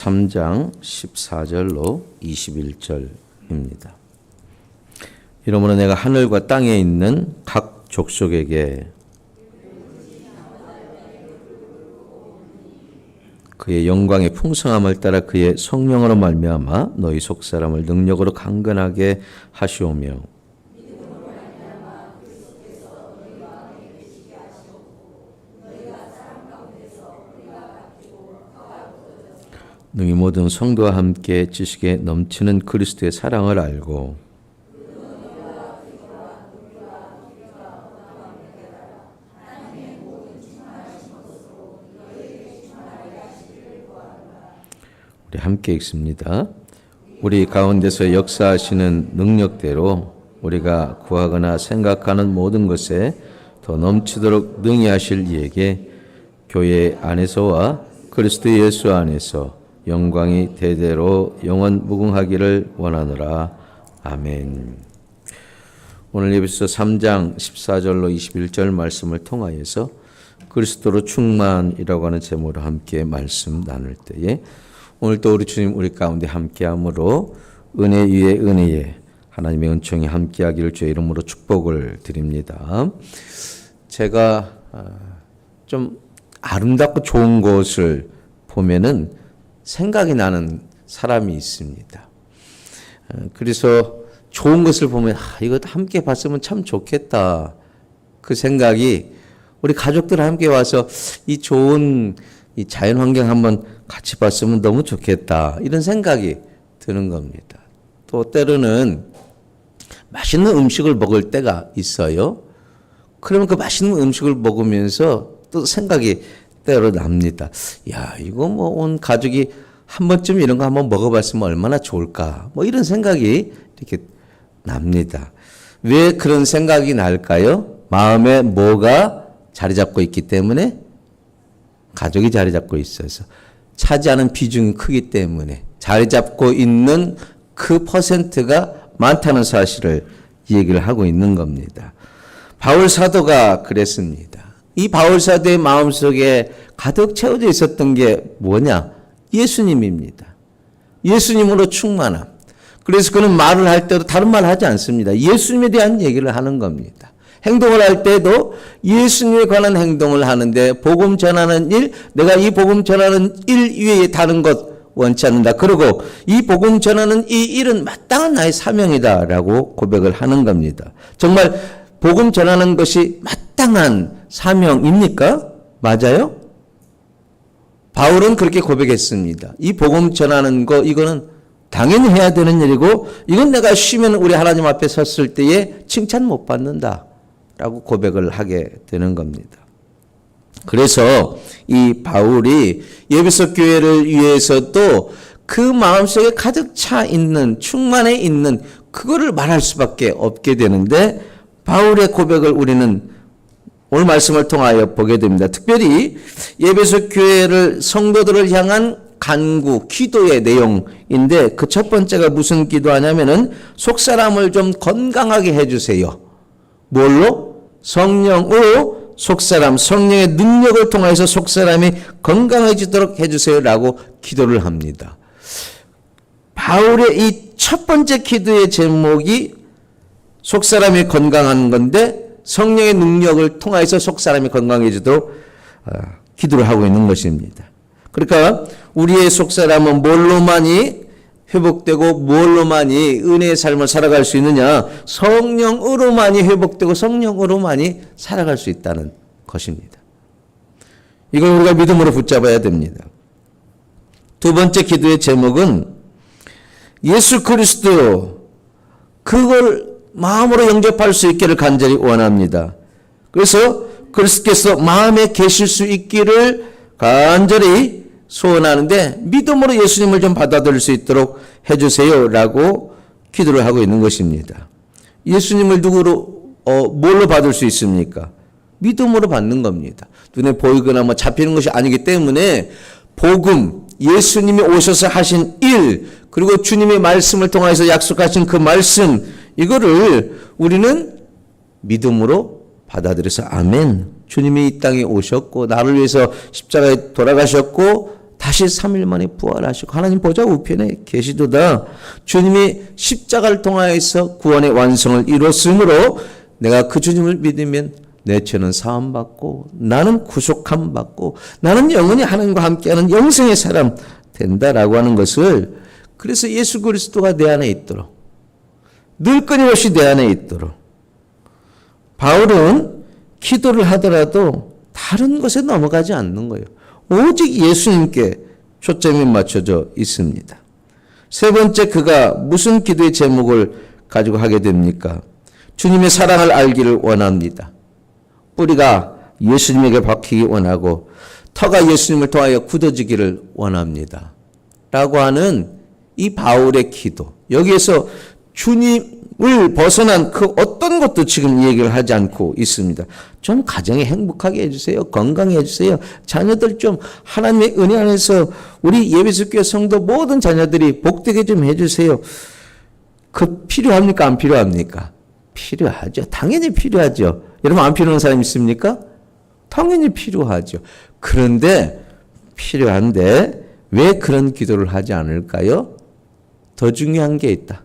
3장 14절로 21절입니다. 이러므로 내가 하늘과 땅에 있는 각 족속에게 그의 영광의 풍성함을 따라 그의 성령으로 말미암아 너희 속 사람을 능력으로 강건하게 하시오며 능히 모든 성도와 함께 지식에 넘치는 그리스도의 사랑을 알고 우리 함께 읽습니다. 우리 가운데서 역사하시는 능력대로 우리가 구하거나 생각하는 모든 것에 더 넘치도록 능히 하실 이에게 교회 안에서와 그리스도 예수 안에서 영광이 대대로 영원 무궁하기를 원하노라. 아멘. 오늘 예배서 3장 14절로 21절 말씀을 통하여서 그리스도로 충만이라고 하는 제목으로 함께 말씀 나눌 때에 오늘 또 우리 주님 우리 가운데 함께함으로 은혜 위에 은혜에 하나님의 은총이 함께하기를 주의 이름으로 축복을 드립니다. 제가 아, 좀 아름답고 좋은 것을 보면은 생각이 나는 사람이 있습니다. 어, 그래서 좋은 것을 보면 아, 이거 함께 봤으면 참 좋겠다. 그 생각이 우리 가족들 함께 와서 이 좋은 이 자연 환경 한번 같이 봤으면 너무 좋겠다. 이런 생각이 드는 겁니다. 또 때로는 맛있는 음식을 먹을 때가 있어요. 그러면 그 맛있는 음식을 먹으면서 또 생각이 때로 납니다. 야, 이거 뭐 온 가족이 한 번쯤 이런 거 한번 먹어봤으면 얼마나 좋을까. 뭐 이런 생각이 이렇게 납니다. 왜 그런 생각이 날까요? 마음에 뭐가 자리 잡고 있기 때문에 가족이 자리 잡고 있어서 차지하는 비중이 크기 때문에 자리 잡고 있는 그 퍼센트가 많다는 사실을 얘기를 하고 있는 겁니다. 바울 사도가 그랬습니다. 이 바울 사도의 마음속에 가득 채워져 있었던 게 뭐냐? 예수님입니다. 예수님으로 충만함. 그래서 그는 말을 할 때도 다른 말 하지 않습니다. 예수님에 대한 얘기를 하는 겁니다. 행동을 할 때도 예수님에 관한 행동을 하는데 복음 전하는 일, 내가 이 복음 전하는 일 위에 다른 것 원치 않는다. 그리고 이 복음 전하는 이 일은 마땅한 나의 사명이다라고 고백을 하는 겁니다. 정말 복음 전하는 것이 마땅한 사명입니까? 맞아요? 바울은 그렇게 고백했습니다. 이 복음 전하는 거 이거는 당연히 해야 되는 일이고 이건 내가 쉬면 우리 하나님 앞에 섰을 때에 칭찬 못 받는다. 라고 고백을 하게 되는 겁니다. 그래서 이 바울이 예비석 교회를 위해서도 그 마음속에 가득 차 있는 충만해 있는 그거를 말할 수밖에 없게 되는데 바울의 고백을 우리는 오늘 말씀을 통하여 보게 됩니다. 특별히 예배석 교회를 성도들을 향한 간구, 기도의 내용인데 그 첫 번째가 무슨 기도하냐면은 속 사람을 좀 건강하게 해주세요. 뭘로? 성령으로 속 사람, 성령의 능력을 통해서 속 사람이 건강해지도록 해주세요라고 기도를 합니다. 바울의 이 첫 번째 기도의 제목이 속 사람이 건강한 건데 성령의 능력을 통해서 속 사람이 건강해지도록 어, 기도를 하고 있는 것입니다. 그러니까 우리의 속 사람은 뭘로만이 회복되고 뭘로만이 은혜의 삶을 살아갈 수 있느냐? 성령으로만이 회복되고 성령으로만이 살아갈 수 있다는 것입니다. 이걸 우리가 믿음으로 붙잡아야 됩니다. 두 번째 기도의 제목은 예수 그리스도 그걸 마음으로 영접할 수 있기를 간절히 원합니다. 그래서 그리스도께서 마음에 계실 수 있기를 간절히 소원하는데 믿음으로 예수님을 좀 받아들일 수 있도록 해주세요 라고 기도를 하고 있는 것입니다. 예수님을 누구로 어, 뭘로 받을 수 있습니까? 믿음으로 받는 겁니다. 눈에 보이거나 뭐 잡히는 것이 아니기 때문에 복음, 예수님이 오셔서 하신 일, 그리고 주님의 말씀을 통해서 약속하신 그 말씀, 이거를 우리는 믿음으로 받아들여서 아멘. 주님이 이 땅에 오셨고 나를 위해서 십자가에 돌아가셨고 다시 3일 만에 부활하시고 하나님 보좌 우편에 계시도다. 주님이 십자가를 통하여서 구원의 완성을 이뤘으므로 내가 그 주님을 믿으면 내 죄는 사함 받고 나는 구속함 받고 나는 영원히 하나님과 함께하는 영생의 사람 된다라고 하는 것을 그래서 예수 그리스도가 내 안에 있도록 늘 끊임없이 내 안에 있도록 바울은 기도를 하더라도 다른 것에 넘어가지 않는 거예요. 오직 예수님께 초점이 맞춰져 있습니다. 세 번째 그가 무슨 기도의 제목을 가지고 하게 됩니까? 주님의 사랑을 알기를 원합니다. 뿌리가 예수님에게 박히기 원하고 터가 예수님을 통하여 굳어지기를 원합니다. 라고 하는 이 바울의 기도. 여기에서 주님을 벗어난 그 어떤 것도 지금 얘기를 하지 않고 있습니다. 좀 가정에 행복하게 해주세요. 건강해 해주세요. 자녀들 좀 하나님의 은혜 안에서 우리 예배숙교 성도 모든 자녀들이 복되게 좀 해주세요. 그 필요합니까? 안 필요합니까? 필요하죠. 당연히 필요하죠. 여러분 안 필요한 사람 있습니까? 당연히 필요하죠. 그런데 필요한데 왜 그런 기도를 하지 않을까요? 더 중요한 게 있다.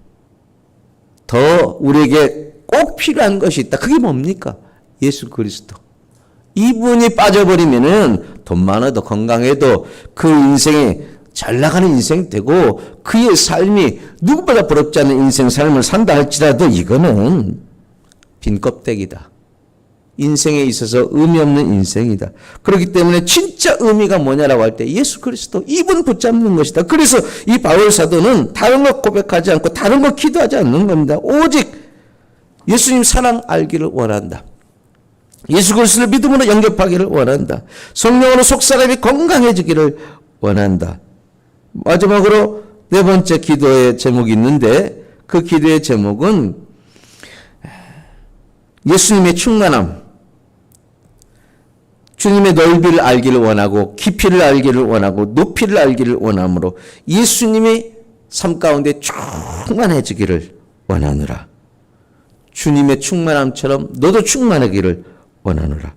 더 우리에게 꼭 필요한 것이 있다. 그게 뭡니까? 예수 그리스도. 이분이 빠져버리면은 돈 많아도 건강해도 그 인생이 잘 나가는 인생 되고 그의 삶이 누구보다 부럽지 않은 인생 삶을 산다 할지라도 이거는 빈 껍데기다. 인생에 있어서 의미 없는 인생이다. 그렇기 때문에 진짜 의미가 뭐냐라고 할 때 예수 그리스도 이분 붙잡는 것이다. 그래서 이 바울 사도는 다른 것 고백하지 않고 다른 것 기도하지 않는 겁니다. 오직 예수님 사랑 알기를 원한다. 예수 그리스도를 믿음으로 영접하기를 원한다. 성령으로 속사람이 건강해지기를 원한다. 마지막으로 네 번째 기도의 제목이 있는데 그 기도의 제목은 예수님의 충만함, 주님의 넓이를 알기를 원하고 깊이를 알기를 원하고 높이를 알기를 원하므로 예수님의 삶 가운데 충만해지기를 원하노라. 주님의 충만함처럼 너도 충만하기를 원하노라.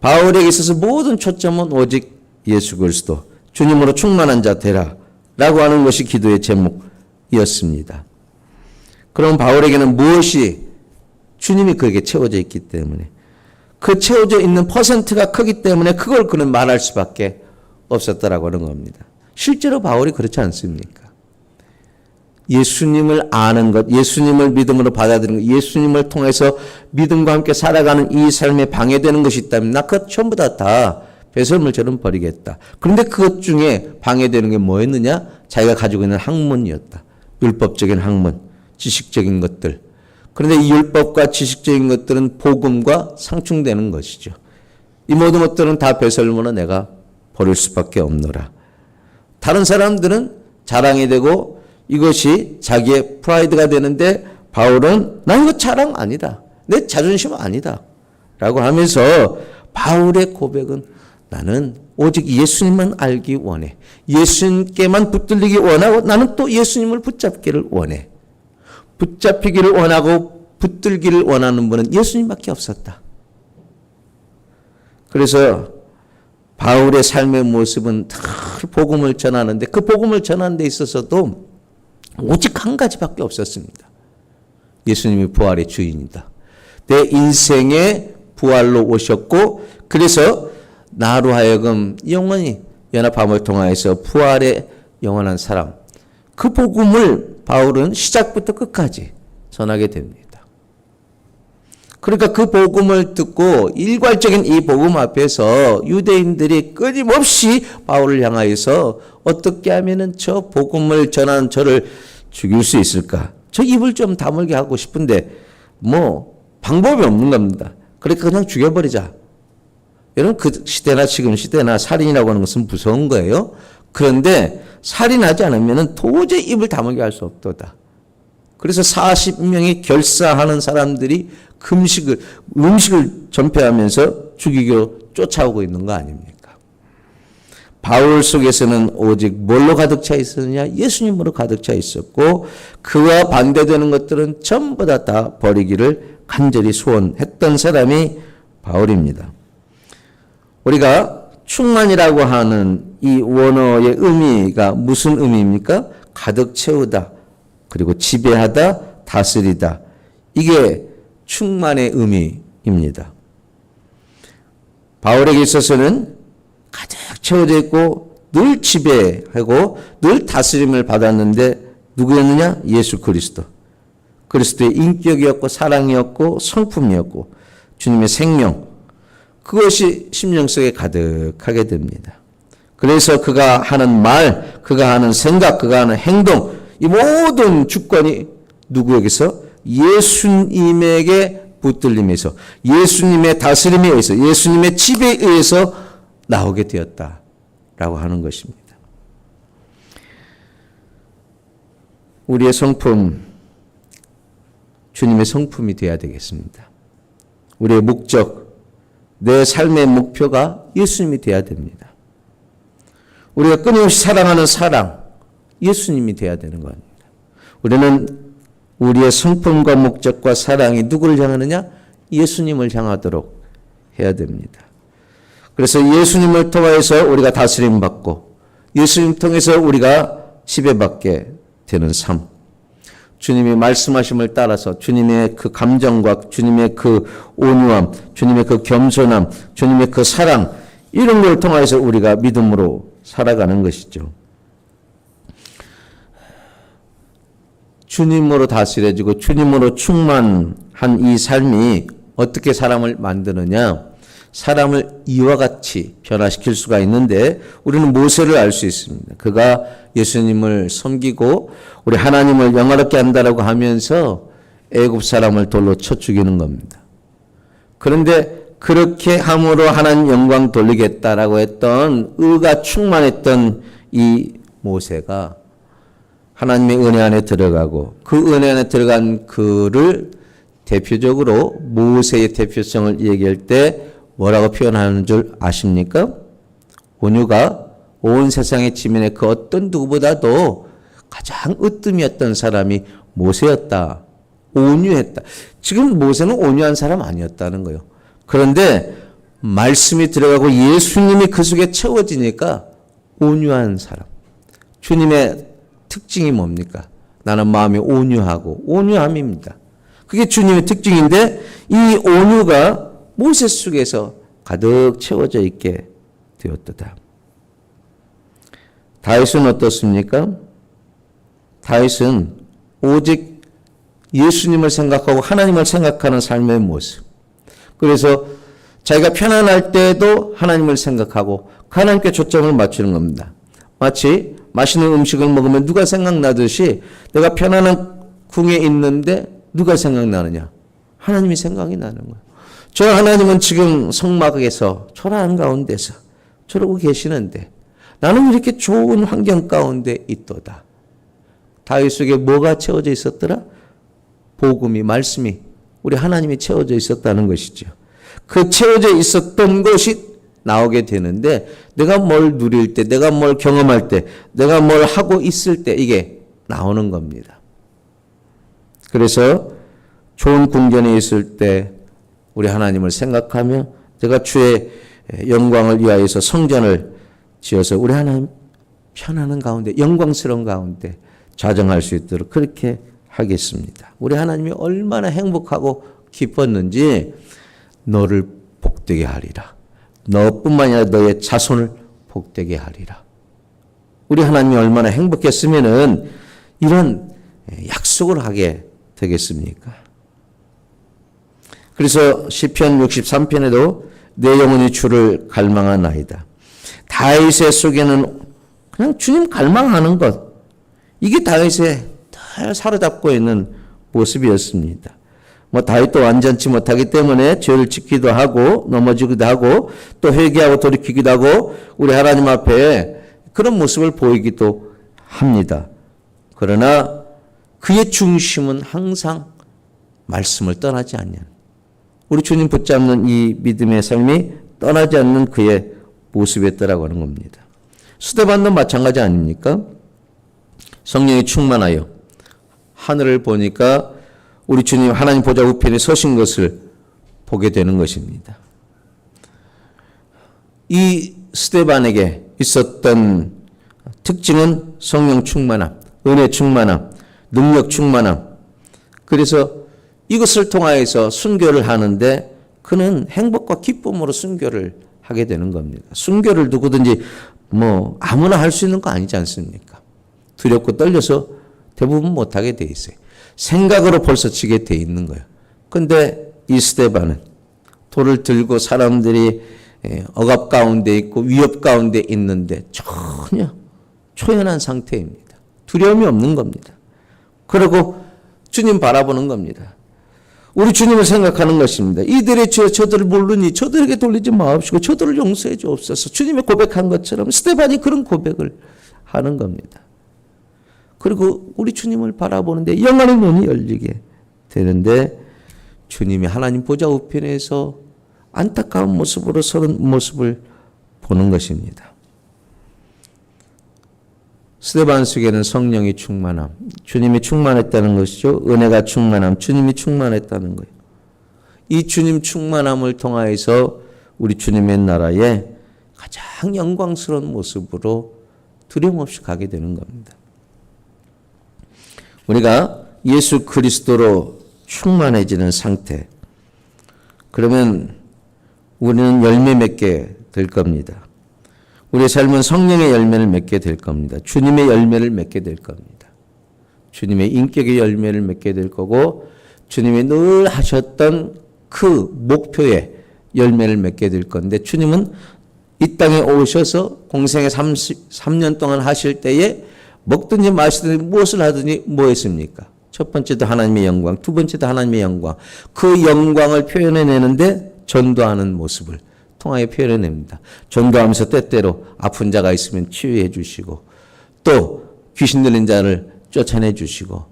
바울에게 있어서 모든 초점은 오직 예수 그리스도 주님으로 충만한 자 되라 라고 하는 것이 기도의 제목이었습니다. 그럼 바울에게는 무엇이 주님이 그에게 채워져 있기 때문에 그 채워져 있는 퍼센트가 크기 때문에 그걸 그는 말할 수밖에 없었다라고 하는 겁니다. 실제로 바울이 그렇지 않습니까? 예수님을 아는 것, 예수님을 믿음으로 받아들이는 것, 예수님을 통해서 믿음과 함께 살아가는 이 삶에 방해되는 것이 있다면 나 그것 전부 다, 다 배설물처럼 버리겠다. 그런데 그것 중에 방해되는 게 뭐였느냐? 자기가 가지고 있는 학문이었다. 율법적인 학문, 지식적인 것들. 그런데 이 율법과 지식적인 것들은 복음과 상충되는 것이죠. 이 모든 것들은 다 배설물로 내가 버릴 수밖에 없노라. 다른 사람들은 자랑이 되고 이것이 자기의 프라이드가 되는데 바울은 나 이거 자랑 아니다. 내 자존심 아니다. 라고 하면서 바울의 고백은 나는 오직 예수님만 알기 원해. 예수님께만 붙들리기 원하고 나는 또 예수님을 붙잡기를 원해. 붙잡히기를 원하고 붙들기를 원하는 분은 예수님밖에 없었다. 그래서 바울의 삶의 모습은 다 복음을 전하는데 그 복음을 전하는 데 있어서도 오직 한 가지밖에 없었습니다. 예수님이 부활의 주인이다. 내 인생의 부활로 오셨고 그래서 나로 하여금 영원히 연합함을 통하여서 부활의 영원한 사람 그 복음을 바울은 시작부터 끝까지 전하게 됩니다. 그러니까 그 복음을 듣고 일괄적인 이 복음 앞에서 유대인들이 끊임없이 바울을 향하여서 어떻게 하면은 저 복음을 전한 저를 죽일 수 있을까? 저 입을 좀 다물게 하고 싶은데 뭐 방법이 없는 겁니다. 그러니까 그냥 죽여버리자. 여러분 그 시대나 지금 시대나 살인이라고 하는 것은 무서운 거예요. 그런데 살인하지 않으면 도저히 입을 다물게 할 수 없도다. 그래서 40명이 결사하는 사람들이 금식을, 음식을 전폐하면서 죽이고 쫓아오고 있는 거 아닙니까? 바울 속에서는 오직 뭘로 가득 차 있었느냐? 예수님으로 가득 차 있었고, 그와 반대되는 것들은 전부 다, 다 버리기를 간절히 소원했던 사람이 바울입니다. 우리가 충만이라고 하는 이 원어의 의미가 무슨 의미입니까? 가득 채우다. 그리고 지배하다, 다스리다. 이게 충만의 의미입니다. 바울에게 있어서는 가득 채워져 있고 늘 지배하고 늘 다스림을 받았는데 누구였느냐? 예수 그리스도. 그리스도의 인격이었고 사랑이었고 성품이었고 주님의 생명 그것이 심령 속에 가득하게 됩니다. 그래서 그가 하는 말, 그가 하는 생각, 그가 하는 행동 이 모든 주권이 누구에게서 예수님에게 붙들림에서 예수님의 다스림에 의해서 예수님의 지배에 의해서 나오게 되었다 라고 하는 것입니다. 우리의 성품 주님의 성품이 되어야 되겠습니다. 우리의 목적, 내 삶의 목표가 예수님이 되어야 됩니다. 우리가 끊임없이 사랑하는 사랑, 예수님이 되어야 되는 겁니다. 우리는 우리의 성품과 목적과 사랑이 누구를 향하느냐? 예수님을 향하도록 해야 됩니다. 그래서 예수님을 통해서 우리가 다스림 받고 예수님 통해서 우리가 지배받게 되는 삶. 주님이 말씀하심을 따라서 주님의 그 감정과 주님의 그 온유함, 주님의 그 겸손함, 주님의 그 사랑 이런 걸 통해서 우리가 믿음으로 살아가는 것이죠. 주님으로 다스려지고 주님으로 충만한 이 삶이 어떻게 사람을 만드느냐? 사람을 이와 같이 변화시킬 수가 있는데 우리는 모세를 알 수 있습니다. 그가 예수님을 섬기고 우리 하나님을 영화롭게 한다라고 하면서 애굽 사람을 돌로 쳐 죽이는 겁니다. 그런데 그렇게 함으로 하나님 영광 돌리겠다라고 했던 의가 충만했던 이 모세가 하나님의 은혜 안에 들어가고 그 은혜 안에 들어간 그를 대표적으로 모세의 대표성을 얘기할 때 뭐라고 표현하는 줄 아십니까? 온유가 온 세상의 지면에 그 어떤 누구보다도 가장 으뜸이었던 사람이 모세였다. 온유했다. 지금 모세는 온유한 사람 아니었다는 거예요. 그런데 말씀이 들어가고 예수님이 그 속에 채워지니까 온유한 사람. 주님의 특징이 뭡니까? 나는 마음이 온유하고 온유함입니다. 그게 주님의 특징인데 이 온유가 모세 속에서 가득 채워져 있게 되었다. 다윗은 어떻습니까? 다윗은 오직 예수님을 생각하고 하나님을 생각하는 삶의 모습. 그래서 자기가 편안할 때도 하나님을 생각하고 하나님께 초점을 맞추는 겁니다. 마치 맛있는 음식을 먹으면 누가 생각나듯이 내가 편안한 궁에 있는데 누가 생각나느냐? 하나님이 생각이 나는 거예요. 저 하나님은 지금 성막에서 초라한 가운데서 저러고 계시는데 나는 이렇게 좋은 환경 가운데 있도다. 다윗 속에 뭐가 채워져 있었더라? 복음이 말씀이 우리 하나님이 채워져 있었다는 것이죠. 그 채워져 있었던 것이 나오게 되는데 내가 뭘 누릴 때, 내가 뭘 경험할 때, 내가 뭘 하고 있을 때 이게 나오는 겁니다. 그래서 좋은 궁전에 있을 때 우리 하나님을 생각하며 내가 주의 영광을 위하여서 성전을 지어서 우리 하나님 편안한 가운데 영광스러운 가운데 좌정할 수 있도록 그렇게 하겠습니다. 우리 하나님이 얼마나 행복하고 기뻤는지 너를 복되게 하리라. 너뿐만 아니라 너의 자손을 복되게 하리라. 우리 하나님이 얼마나 행복했으면은 이런 약속을 하게 되겠습니까? 그래서 시편 63편에도 내 영혼이 주를 갈망하나이다. 다윗의 속에는 그냥 주님 갈망하는 것. 이게 다윗의 늘 사로잡고 있는 모습이었습니다. 뭐 다윗도 완전치 못하기 때문에 죄를 짓기도 하고 넘어지기도 하고 또 회개하고 돌이키기도 하고 우리 하나님 앞에 그런 모습을 보이기도 합니다. 그러나 그의 중심은 항상 말씀을 떠나지 않는 우리 주님 붙잡는 이 믿음의 삶이 떠나지 않는 그의 모습이었다라고 하는 겁니다. 수대반도 마찬가지 아닙니까? 성령이 충만하여 하늘을 보니까 우리 주님 하나님 보좌 우편에 서신 것을 보게 되는 것입니다. 이 스테반에게 있었던 특징은 성령 충만함, 은혜 충만함, 능력 충만함. 그래서 이것을 통하여서 순교를 하는데 그는 행복과 기쁨으로 순교를 하게 되는 겁니다. 순교를 누구든지 뭐 아무나 할 수 있는 거 아니지 않습니까? 두렵고 떨려서 대부분 못하게 돼 있어요. 생각으로 벌써 치게 돼 있는 거예요. 근데 이 스테반은 돌을 들고 사람들이 예, 억압 가운데 있고 위협 가운데 있는데 전혀 초연한 상태입니다. 두려움이 없는 겁니다. 그리고 주님 바라보는 겁니다. 우리 주님을 생각하는 것입니다. 이들의 죄 저들을 모르니 저들에게 돌리지 마옵시고 저들을 용서해 주옵소서. 주님의 고백한 것처럼 스테반이 그런 고백을 하는 겁니다. 그리고 우리 주님을 바라보는데 영안의 눈이 열리게 되는데 주님이 하나님 보좌 우편에서 안타까운 모습으로 서는 모습을 보는 것입니다. 스테반 속에는 성령이 충만함, 주님이 충만했다는 것이죠. 은혜가 충만함, 주님이 충만했다는 거예요. 이 주님 충만함을 통하여서 우리 주님의 나라에 가장 영광스러운 모습으로 두려움 없이 가게 되는 겁니다. 우리가 예수 그리스도로 충만해지는 상태. 그러면 우리는 열매 맺게 될 겁니다. 우리의 삶은 성령의 열매를 맺게 될 겁니다. 주님의 열매를 맺게 될 겁니다. 주님의 인격의 열매를 맺게 될 거고 주님이 늘 하셨던 그 목표의 열매를 맺게 될 건데 주님은 이 땅에 오셔서 공생에 33년 동안 하실 때에 먹든지 마시든지 무엇을 하든지 뭐 했습니까? 첫 번째도 하나님의 영광, 두 번째도 하나님의 영광. 그 영광을 표현해내는데 전도하는 모습을 통하여 표현해냅니다. 전도하면서 때때로 아픈 자가 있으면 치유해 주시고 또 귀신 들린 자를 쫓아내 주시고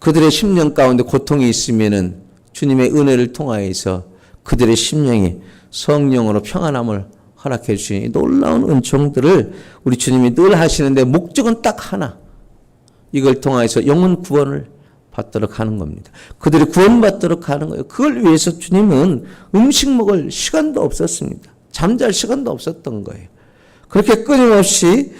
그들의 심령 가운데 고통이 있으면은 주님의 은혜를 통하여서 그들의 심령이 성령으로 평안함을 허락해 주시니 놀라운 은총들을 우리 주님이 늘 하시는데 목적은 딱 하나. 이걸 통하여서 영혼 구원을 받도록 하는 겁니다. 그들이 구원받도록 하는 거예요. 그걸 위해서 주님은 음식 먹을 시간도 없었습니다. 잠잘 시간도 없었던 거예요. 그렇게 끊임없이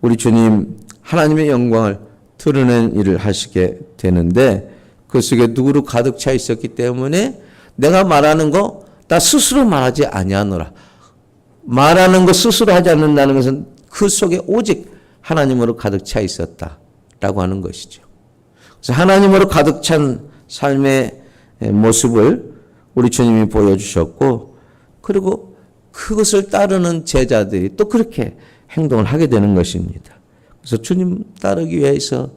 우리 주님 하나님의 영광을 드러낸 일을 하시게 되는데 그 속에 누구로 가득 차 있었기 때문에 내가 말하는 거 나 스스로 말하지 아니하노라. 말하는 거 스스로 하지 않는다는 것은 그 속에 오직 하나님으로 가득 차 있었다라고 하는 것이죠. 그래서 하나님으로 가득 찬 삶의 모습을 우리 주님이 보여주셨고, 그리고 그것을 따르는 제자들이 또 그렇게 행동을 하게 되는 것입니다. 그래서 주님 따르기 위해서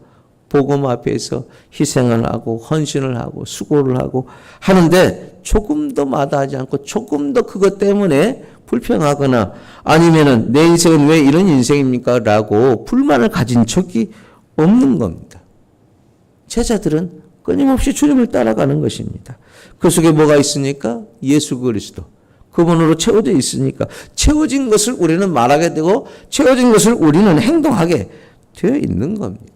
복음 앞에서 희생을 하고 헌신을 하고 수고를 하고 하는데 조금 더 마다하지 않고 조금 더 그것 때문에 불평하거나 아니면은 내 인생은 왜 이런 인생입니까? 라고 불만을 가진 적이 없는 겁니다. 제자들은 끊임없이 주님을 따라가는 것입니다. 그 속에 뭐가 있으니까? 예수 그리스도. 그분으로 채워져 있으니까 채워진 것을 우리는 말하게 되고 채워진 것을 우리는 행동하게 되어 있는 겁니다.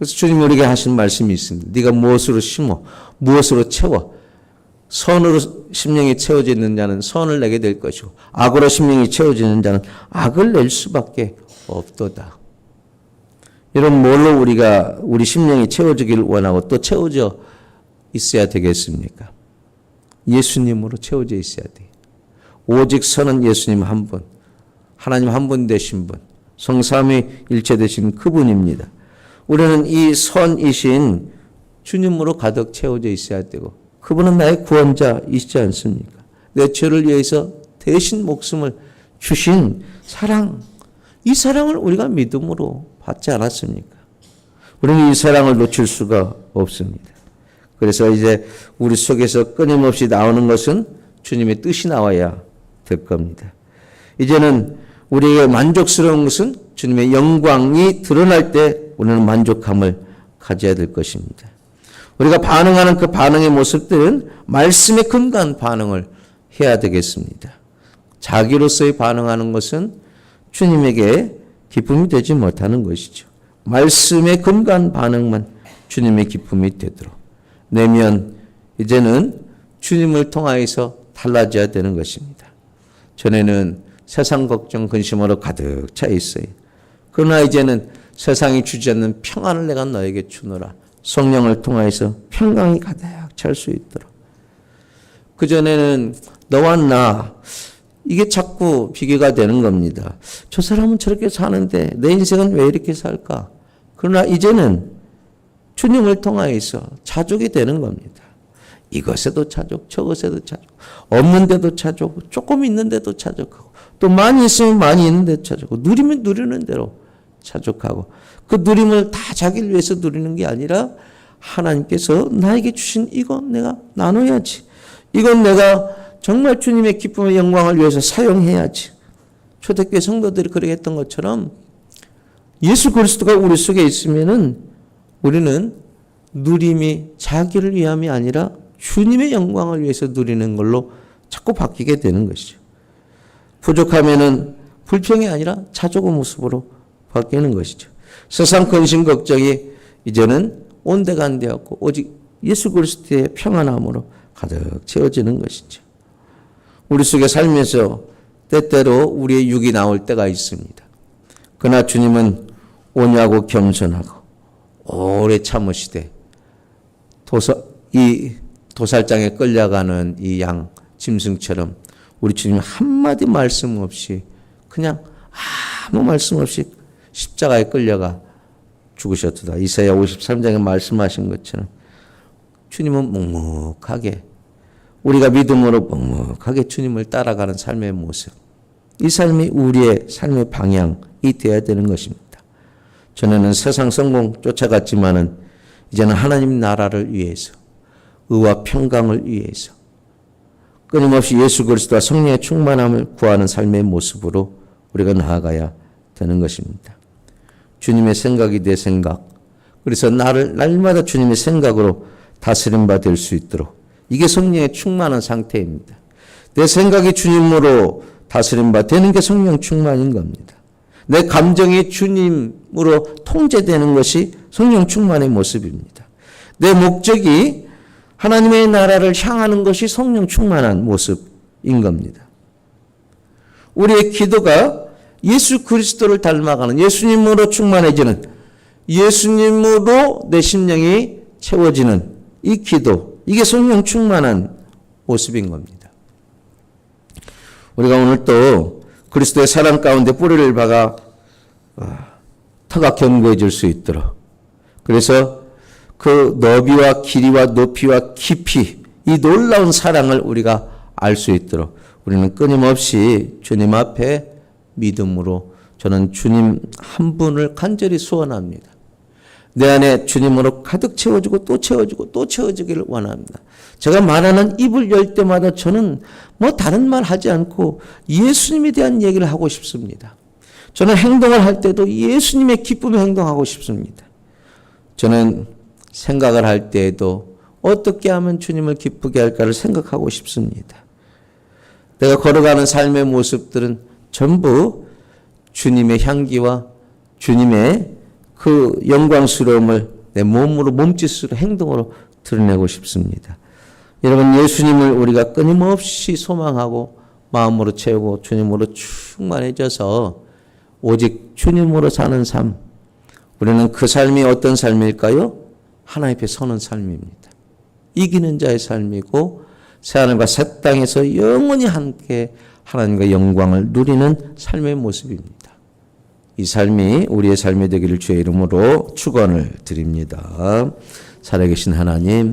그래서 주님 우리에게 하신 말씀이 있습니다. 네가 무엇으로 심어 무엇으로 채워 선으로 심령이 채워져 있는 자는 선을 내게 될 것이고 악으로 심령이 채워지는 자는 악을 낼 수밖에 없도다. 이런 뭘로 우리가 우리 심령이 채워지기를 원하고 또 채워져 있어야 되겠습니까? 예수님으로 채워져 있어야 돼. 오직 선은 예수님 한 분, 하나님 한 분 되신 분, 성삼위 일체 되신 그분입니다. 우리는 이 선이신 주님으로 가득 채워져 있어야 되고 그분은 나의 구원자이시지 않습니까? 내 죄를 위해서 대신 목숨을 주신 사랑, 이 사랑을 우리가 믿음으로 받지 않았습니까? 우리는 이 사랑을 놓칠 수가 없습니다. 그래서 이제 우리 속에서 끊임없이 나오는 것은 주님의 뜻이 나와야 될 겁니다. 이제는 우리에게 만족스러운 것은 주님의 영광이 드러날 때 우리는 만족함을 가져야 될 것입니다. 우리가 반응하는 그 반응의 모습들은 말씀에 근거한 반응을 해야 되겠습니다. 자기로서의 반응하는 것은 주님에게 기쁨이 되지 못하는 것이죠. 말씀에 근거한 반응만 주님의 기쁨이 되도록 내면 이제는 주님을 통하여서 달라져야 되는 것입니다. 전에는 세상 걱정 근심으로 가득 차 있어요. 그러나 이제는 세상이 주지 않는 평안을 내가 너에게 주노라. 성령을 통하여서 평강이 가득 찰 수 있도록. 그전에는 너와 나 이게 자꾸 비교가 되는 겁니다. 저 사람은 저렇게 사는데 내 인생은 왜 이렇게 살까? 그러나 이제는 주님을 통하여서 자족이 되는 겁니다. 이것에도 자족, 저것에도 자족, 없는데도 자족, 조금 있는데도 자족하고, 또 많이 있으면 많이 있는데도 자족하고, 누리면 누리는 대로 자족하고, 그 누림을 다 자기를 위해서 누리는 게 아니라 하나님께서 나에게 주신 이건 내가 나눠야지. 이건 내가 정말 주님의 기쁨의 영광을 위해서 사용해야지. 초대교회 성도들이 그렇게 했던 것처럼 예수 그리스도가 우리 속에 있으면은 우리는 누림이 자기를 위함이 아니라 주님의 영광을 위해서 누리는 걸로 자꾸 바뀌게 되는 것이죠. 부족하면은 불평이 아니라 자족의 모습으로 바뀌는 것이죠. 세상 근심 걱정이 이제는 온데간데없고 오직 예수 그리스도의 평안함으로 가득 채워지는 것이죠. 우리 속에 살면서 때때로 우리의 육이 나올 때가 있습니다. 그러나 주님은 오냐고 겸손하고 오래 참으시되 도서 이 도살장에 끌려가는 이 양 짐승처럼 우리 주님 한마디 말씀 없이 그냥 아무 말씀 없이 십자가에 끌려가 죽으셨다. 이사야 53장에 말씀하신 것처럼 주님은 묵묵하게 우리가 믿음으로 묵묵하게 주님을 따라가는 삶의 모습. 이 삶이 우리의 삶의 방향이 되어야 되는 것입니다. 전에는 세상 성공 쫓아갔지만은 이제는 하나님 나라를 위해서 의와 평강을 위해서 끊임없이 예수 그리스도와 성령의 충만함을 구하는 삶의 모습으로 우리가 나아가야 되는 것입니다. 주님의 생각이 내 생각. 그래서 나를 날마다 주님의 생각으로 다스림 받을 수 있도록 이게 성령의 충만한 상태입니다. 내 생각이 주님으로 다스림 받는 게 성령 충만인 겁니다. 내 감정이 주님으로 통제되는 것이 성령 충만의 모습입니다. 내 목적이 하나님의 나라를 향하는 것이 성령 충만한 모습인 겁니다. 우리의 기도가 예수 그리스도를 닮아가는 예수님으로 충만해지는 예수님으로 내 심령이 채워지는 이 기도, 이게 성령 충만한 모습인 겁니다. 우리가 오늘 또 그리스도의 사랑 가운데 뿌리를 박아 어, 터가 견고해질 수 있도록 그래서 그 너비와 길이와 높이와 깊이 이 놀라운 사랑을 우리가 알 수 있도록 우리는 끊임없이 주님 앞에 믿음으로 저는 주님 한 분을 간절히 소원합니다. 내 안에 주님으로 가득 채워지고 또 채워지고 또 채워지기를 원합니다. 제가 말하는 입을 열 때마다 저는 뭐 다른 말 하지 않고 예수님에 대한 얘기를 하고 싶습니다. 저는 행동을 할 때도 예수님의 기쁨에 행동하고 싶습니다. 저는 생각을 할 때에도 어떻게 하면 주님을 기쁘게 할까를 생각하고 싶습니다. 내가 걸어가는 삶의 모습들은 전부 주님의 향기와 주님의 그 영광스러움을 내 몸으로 몸짓으로 행동으로 드러내고 싶습니다. 여러분 예수님을 우리가 끊임없이 소망하고 마음으로 채우고 주님으로 충만해져서 오직 주님으로 사는 삶. 우리는 그 삶이 어떤 삶일까요? 하나님 앞에 서는 삶입니다. 이기는 자의 삶이고 새하늘과 새 땅에서 영원히 함께 하나님과 영광을 누리는 삶의 모습입니다. 이 삶이 우리의 삶이 되기를 주의 이름으로 축원을 드립니다. 살아계신 하나님